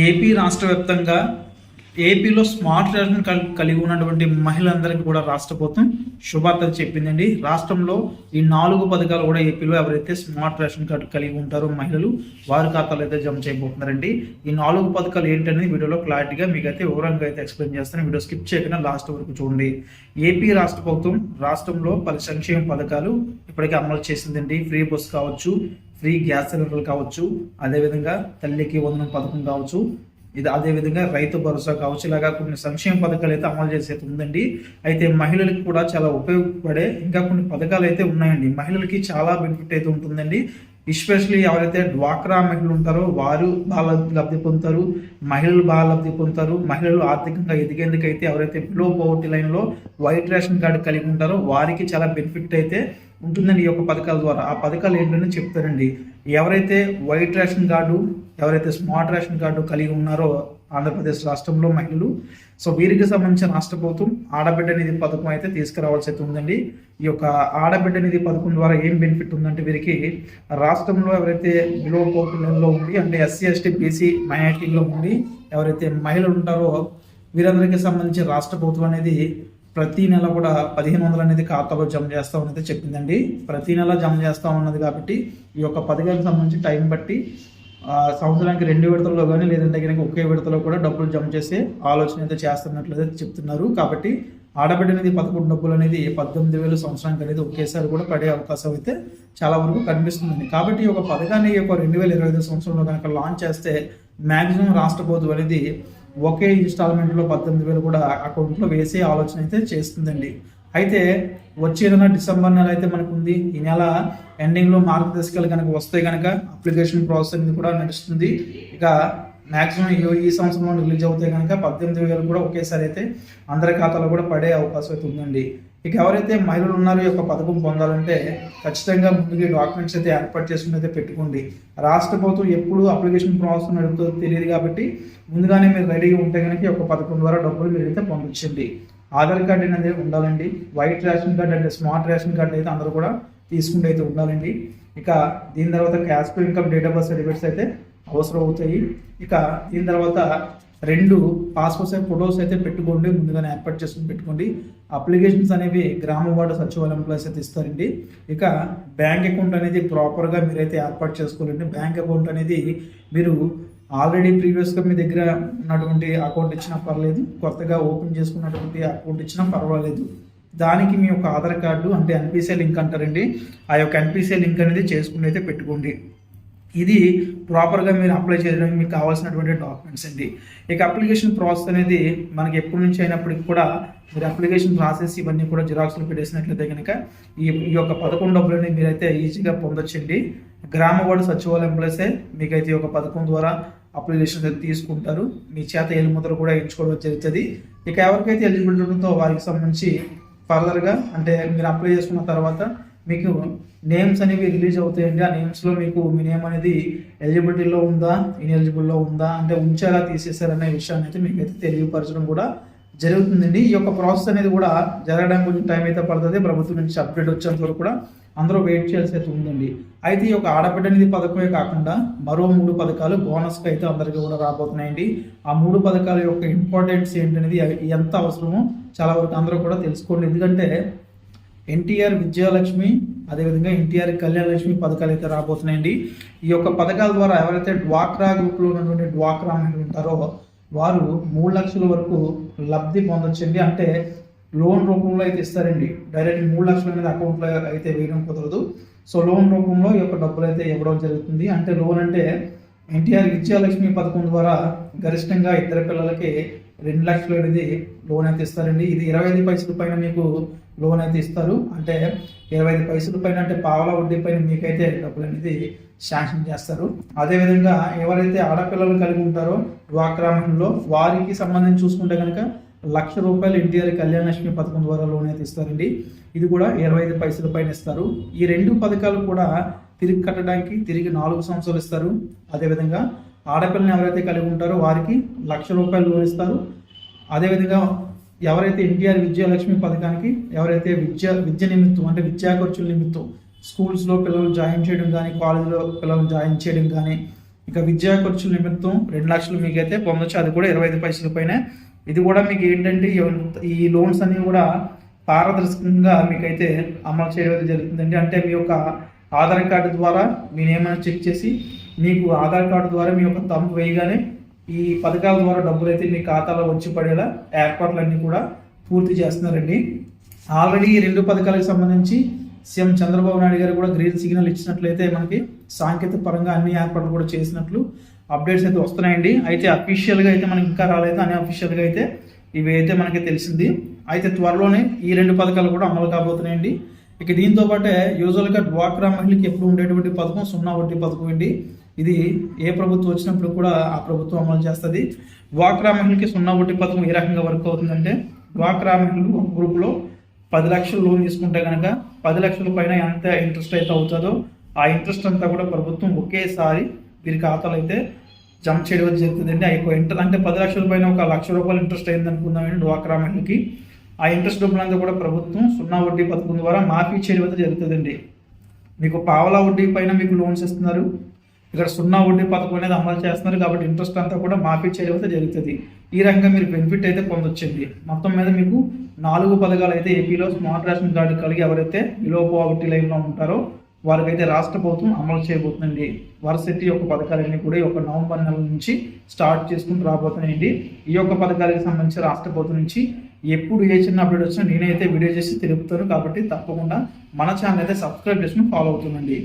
AP రాష్ట్ర వ్యాప్తంగా ఏపీలో స్మార్ట్ రేషన్ కలిగి ఉన్నటువంటి మహిళలందరికీ కూడా రాష్ట్ర ప్రభుత్వం శుభార్తలు చెప్పిందండి. రాష్ట్రంలో ఈ నాలుగు పథకాలు కూడా ఏపీలో ఎవరైతే స్మార్ట్ రేషన్ కార్డు కలిగి ఉంటారో మహిళలు వారి ఖాతాలో అయితే జమ చేయబోతున్నారండి. ఈ నాలుగు పథకాలు ఏంటనేది వీడియోలో క్లారిటీగా మీకు అయితే వివరంగా అయితే ఎక్స్ప్లెయిన్ చేస్తాను. వీడియో స్కిప్ చేయకుండా లాస్ట్ వరకు చూడండి. ఏపీ రాష్ట్ర ప్రభుత్వం రాష్ట్రంలో పలు సంక్షేమ పథకాలు ఇప్పటికే అమలు చేసిందండి. ఫ్రీ బస్ కావచ్చు ఫ్రీ గ్యాస్ సిలిండర్లు కావచ్చు అదేవిధంగా తల్లికి వందనం పథకం కావచ్చు ఇది అదేవిధంగా రైతు భరోసా కావచ్చు. ఇలాగా కొన్ని సంక్షేమ పథకాలు అయితే అమలు చేసే ఉందండి. అయితే మహిళలకు కూడా చాలా ఉపయోగపడే ఇంకా కొన్ని పథకాలు అయితే ఉన్నాయండి. మహిళలకి చాలా బెనిఫిట్ అయితే ఉంటుందండి. ఎస్పెషలీ ఎవరైతే డ్వాక్రా మహిళలు ఉంటారో వారు బాగా లబ్ధి పొందుతారు మహిళలు బాగా లబ్ధి పొందుతారు మహిళలు ఆర్థికంగా ఎదిగేందుకైతే ఎవరైతే బిలో పవర్టీ లైన్లో వైట్ రేషన్ కార్డు కలిగి ఉంటారో వారికి చాలా బెనిఫిట్ అయితే ఉంటుందండి ఈ యొక్క పథకాల ద్వారా. ఆ పథకాలు ఏంటని చెప్తారండి. ఎవరైతే వైట్ రేషన్ కార్డు ఎవరైతే స్మార్ట్ రేషన్ కార్డు కలిగి ఉన్నారో ఆంధ్రప్రదేశ్ రాష్ట్రంలో మహిళలు సో వీరికి సంబంధించిన రాష్ట్ర ప్రభుత్వం ఆడబిడ్డ నిధి పథకం అయితే తీసుకురావాల్సి అయితే ఉందండి. ఈ యొక్క ఆడబిడ్డ నిధి పథకం ద్వారా ఏం బెనిఫిట్ ఉందంటే వీరికి రాష్ట్రంలో ఎవరైతే బిలో పోర్టులలో ఉండి అంటే ఎస్సీ ఎస్టీ బీసీ మైనార్టీలో ఉండి ఎవరైతే మహిళలు ఉంటారో వీరందరికీ సంబంధించి రాష్ట్ర ప్రభుత్వం అనేది ప్రతి నెల కూడా పదిహేను వందలు అనేది ఖాతాలో జమ చేస్తా ఉన్నది చెప్పిందండి. ప్రతి నెల జమ చేస్తా ఉన్నది కాబట్టి ఈ యొక్క పథకానికి సంబంధించి టైం బట్టి సంవత్సరానికి రెండు విడతల్లో కానీ లేదంటే కనుక ఒకే విడతలో కూడా డబ్బులు జమ చేసే ఆలోచన అయితే చేస్తున్నట్లయితే చెప్తున్నారు. కాబట్టి ఆడబిడ్డ అనేది పదకొండు డబ్బులు అనేది పద్దెనిమిది వేలు సంవత్సరానికి అనేది ఒకేసారి కూడా పడే అవకాశం అయితే చాలా వరకు కనిపిస్తుంది కాబట్టి ఈ యొక్క పథకాన్ని ఈ యొక్క రెండు వేల ఇరవై ఐదు సంవత్సరంలో కనుక లాంచ్ చేస్తే మ్యాక్సిమం రాష్ట్ర ప్రభుత్వం అనేది ఒకే ఇన్స్టాల్మెంట్లో పద్దెనిమిది వేలు కూడా అకౌంట్లో వేసే ఆలోచన అయితే చేస్తుందండి. అయితే వచ్చే నెల డిసెంబర్ నెల అయితే మనకు ఉంది ఈ నెల ఎండింగ్లో మార్గదర్శకాలు కనుక వస్తే కనుక అప్లికేషన్ ప్రాసెస్ అనేది కూడా నడుస్తుంది. ఇక మ్యాక్సిమం ఈ ఈ సంవత్సరంలో రిలీజ్ అవుతే కనుక పద్దెనిమిది వేలు కూడా ఒకేసారి అయితే అందరి ఖాతాలో కూడా పడే అవకాశం అయితే ఉందండి. ఇక ఎవరైతే మహిళలు ఉన్నారో ఈ యొక్క పథకం పొందాలంటే ఖచ్చితంగా ముందుగా డాక్యుమెంట్స్ అయితే ఏర్పాటు చేసుకుని అయితే పెట్టుకోండి. రాష్ట్ర ప్రభుత్వం ఎప్పుడు అప్లికేషన్ ప్రాసెస్ నడుపుతుందో తెలియదు కాబట్టి ముందుగానే మీరు రెడీగా ఉంటే కనుక ఈ యొక్క పథకం ద్వారా డబ్బులు మీరు అయితే పంపించండి ఆధార్ కార్డు అనేది ఉండాలండి. వైట్ రేషన్ కార్డు అంటే స్మార్ట్ రేషన్ కార్డు అయితే అందరూ కూడా తీసుకుంటూ అయితే ఉండాలండి. ఇక దీని తర్వాత caste income date of birth certificates అయితే అవసరం అవుతాయి ఇక దీని తర్వాత రెండు పాస్పోర్ట్ సైజ్ ఫొటోస్ అయితే పెట్టుకోండి. ముందుగానే ఏర్పాటు చేసుకుని పెట్టుకోండి. అప్లికేషన్స్ అనేవి గ్రామ వార్డు సచివాలయం ప్లస్ అయితే ఇస్తారండి. ఇక బ్యాంక్ అకౌంట్ అనేది ప్రాపర్గా మీరైతే ఏర్పాటు చేసుకోవాలండి. బ్యాంక్ అకౌంట్ అనేది మీరు ఆల్రెడీ ప్రీవియస్గా మీ దగ్గర ఉన్నటువంటి అకౌంట్ ఇచ్చినా పర్లేదు. కొత్తగా ఓపెన్ చేసుకున్నటువంటి అకౌంట్ ఇచ్చినా పర్వాలేదు. దానికి మీ యొక్క ఆధార్ కార్డు అంటే ఎన్పిసిఐ లింక్ అంటారండి. ఆ యొక్క ఎన్పిసిఐ లింక్ అనేది చేసుకుని అయితే పెట్టుకోండి. ఇది ప్రాపర్గా మీరు అప్లై చేయడానికి మీకు కావాల్సినటువంటి డాక్యుమెంట్స్ అండి. ఇక అప్లికేషన్ ప్రాసెస్ అనేది మనకి ఎప్పటి నుంచి అయినప్పటికీ కూడా మీరు అప్లికేషన్ ప్రాసెస్ ఇవన్నీ కూడా జిరాక్స్లు పెట్టేసినట్లయితే కనుక ఈ ఈ యొక్క పథకం డబ్బులని మీరైతే ఈజీగా పొందొచ్చండి. గ్రామ వార్డు సచివాలయం ఎంప్లాయీసే మీకైతే ఈ యొక్క పథకం ద్వారా అప్లికేషన్ అయితే తీసుకుంటారు. మీ చేత ఎలుముద్ర కూడా ఎంచుకోవడం జరుగుతుంది. ఇక ఎవరికైతే ఎలిజిబిలిటీ ఉంటుందో వారికి సంబంధించి ఫర్దర్గా అంటే మీరు అప్లై చేసుకున్న తర్వాత మీకు నేమ్స్ అనేవి రిలీజ్ అవుతాయండి. ఆ నేమ్స్లో మీకు మీ నేమ్ అనేది ఎలిజిబిలిటీలో ఉందా ఇన్ఎలిజిబుల్లో ఉందా అంటే ఉంచేలా తీసేసారనే విషయాన్ని అయితే మీకు అయితే తెలియపరచడం కూడా జరుగుతుందండి. ఈ యొక్క ప్రాసెస్ అనేది కూడా జరగడానికి కొంచెం టైం అయితే పడుతుంది. ప్రభుత్వం నుంచి అప్డేట్ వచ్చేంత వరకు కూడా అందరూ వెయిట్ చేయాల్సి అయితే ఉందండి. అయితే ఈ యొక్క ఆడబిడ్డ నిధి పథకమే కాకుండా మరో మూడు పథకాలు బోనస్కి అయితే అందరికీ కూడా రాబోతున్నాయండి. ఆ మూడు పథకాల యొక్క ఇంపార్టెన్స్ ఏంటనేది ఎంత అవసరమో చాలా వరకు అందరూ కూడా తెలుసుకోండి. ఎందుకంటే ఎన్టీఆర్ విజయలక్ష్మి అదేవిధంగా ఎన్టీఆర్ కళ్యాణ లక్ష్మి పథకాలు అయితే రాబోతున్నాయండి. ఈ యొక్క పథకాల ద్వారా ఎవరైతే డ్వాక్రా గ్రూప్లో ఉన్నటువంటి డ్వాక్రా ఉంటారో వారు మూడు లక్షల వరకు లబ్ధి పొందొచ్చండి. అంటే లోన్ రూపంలో అయితే ఇస్తారండి. డైరెక్ట్ మూడు లక్షలు అనేది అకౌంట్లో అయితే వేయడం కుదరదు. సో లోన్ రూపంలో ఈ యొక్క డబ్బులు అయితే ఇవ్వడం జరుగుతుంది. అంటే లోన్ అంటే ఎన్టీఆర్ విద్యాలక్ష్మి పథకం ద్వారా గరిష్టంగా ఇద్దరు పిల్లలకి రెండు లక్షలు అనేది లోన్ అయితే ఇస్తారండి. ఇది ఇరవై ఐదు పైసల పైన మీకు లోన్ అయితే ఇస్తారు. అంటే ఇరవై ఐదు పైసల పైన అంటే పావల వడ్డీ పైన మీకైతే డబ్బులు అనేది శాంక్షన్ చేస్తారు. అదేవిధంగా ఎవరైతే ఆడపిల్లలు కలిగి ఉంటారో వాక్రామంలో వారికి సంబంధించి చూసుకుంటే కనుక లక్ష రూపాయలు ఎన్టీఆర్ కళ్యాణ లక్ష్మి పథకం ద్వారా లోన్ అయితే ఇస్తారండి. ఇది కూడా ఇరవై ఐదు పైసల పైన ఇస్తారు. ఈ రెండు పథకాలు కూడా తిరిగి కట్టడానికి తిరిగి నాలుగు సంవత్సరాలు ఇస్తారు. అదేవిధంగా ఆడపిల్లని ఎవరైతే కలిగి ఉంటారో వారికి లక్ష రూపాయలు లోన్ ఇస్తారు. అదేవిధంగా ఎవరైతే ఎన్టీఆర్ విద్యాలక్ష్మి పథకానికి ఎవరైతే విద్య విద్య నిమిత్తం అంటే విద్యా ఖర్చుల నిమిత్తం స్కూల్స్లో పిల్లలు జాయిన్ చేయడం కానీ కాలేజీలో పిల్లలు జాయిన్ చేయడం కానీ ఇక విద్యా ఖర్చుల నిమిత్తం రెండు లక్షలు మీకైతే పొందొచ్చు అది కూడా ఇరవై ఐదు పైసల పైన. ఇది కూడా మీకు ఏంటంటే ఈ- లోన్స్ అన్నీ కూడా పారదర్శకంగా మీకైతే అమలు చేయడం జరుగుతుందండి. అంటే మీ యొక్క ఆధార్ కార్డు ద్వారా మీ ఏమైనా చెక్ చేసి మీకు ఆధార్ కార్డు ద్వారా మీ యొక్క తంపు వేయగానే ఈ పథకాల ద్వారా డబ్బులు అయితే మీ ఖాతాలో వచ్చి పడేలా ఏర్పాట్లన్నీ కూడా పూర్తి చేస్తున్నారండి. ఆల్రెడీ ఈ రెండు పథకాలకు సంబంధించి సీఎం చంద్రబాబు నాయుడు గారు కూడా గ్రీన్ సిగ్నల్ ఇచ్చినట్లయితే మనకి సాంకేతిక పరంగా అన్ని ఏర్పాట్లు కూడా చేసినట్లు అప్డేట్స్ అయితే వస్తున్నాయండి. అయితే అఫీషియల్గా అయితే మనకి ఇంకా రాలేదు అని అఫీషియల్గా అయితే ఇవి అయితే మనకి తెలిసింది. అయితే త్వరలోనే ఈ రెండు పథకాలు కూడా అమలు కాబోతున్నాయండి. ఇక దీంతో పాటే యూజువల్గా డ్వాక్రా మహిళకి ఎప్పుడు ఉండేటువంటి పథకం? సున్నా వడ్డీ పథకం అండి. ఇది ఏ ప్రభుత్వం వచ్చినప్పుడు కూడా ఆ ప్రభుత్వం అమలు చేస్తుంది. డ్వాక్రా మహిళకి సున్నా వడ్డీ పథకం ఏ రకంగా వర్క్ అవుతుందంటే డ్వాక్రా మహిళలు ఒక గ్రూప్లో పది లక్షలు లోన్ తీసుకుంటే కనుక పది లక్షల పైన ఎంత ఇంట్రెస్ట్ అయితే అవుతుందో ఆ ఇంట్రెస్ట్ అంతా కూడా ప్రభుత్వం ఒకేసారి వీరి ఖాతాలో అయితే జమ చేయడం జరుగుతుందండి. ఆ యొక్క ఇంటర్ అంటే పది లక్షల పైన ఒక లక్ష రూపాయలు ఇంట్రెస్ట్ అయింది అనుకుందామండి డ్వాక్రా మహిళకి ఆ ఇంట్రెస్ట్ డబ్బులంతా కూడా ప్రభుత్వం సున్నా వడ్డీ పథకం ద్వారా మాఫీ చేయడం అయితే జరుగుతుందండి. మీకు పావలా వడ్డీ పైన మీకు లోన్స్ ఇస్తున్నారు. ఇక్కడ సున్నా వడ్డీ పథకం అనేది అమలు చేస్తున్నారు కాబట్టి ఇంట్రెస్ట్ అంతా కూడా మాఫీ చేయవలసి జరుగుతుంది. ఈ రకంగా మీరు బెనిఫిట్ అయితే పొందొచ్చింది మొత్తం మీద మీకు నాలుగు పథకాలు అయితే ఏపీలో స్మార్ట్ రేషన్ కార్డు కలిగి ఎవరైతే బిలో పావర్టీ లైన్లో ఉంటారో వారికైతే రాష్ట్ర ప్రభుత్వం అమలు చేయబోతుందండి. వరసెట్టి యొక్క పథకాలన్నీ కూడా ఈ యొక్క నవంబర్ నెల నుంచి స్టార్ట్ చేసుకుని రాబోతున్నాయండి. ఈ యొక్క పథకాలకు సంబంధించి రాష్ట్ర ప్రభుత్వం నుంచి ఎప్పుడు ఏ చిన్న అప్డేట్ వచ్చినా నేనైతే వీడియో చేసి తెలుపుతాను కాబట్టి తప్పకుండా మన ఛానల్ అయితే సబ్స్క్రైబ్ చేసుకుని ఫాలో అవుతుందండి.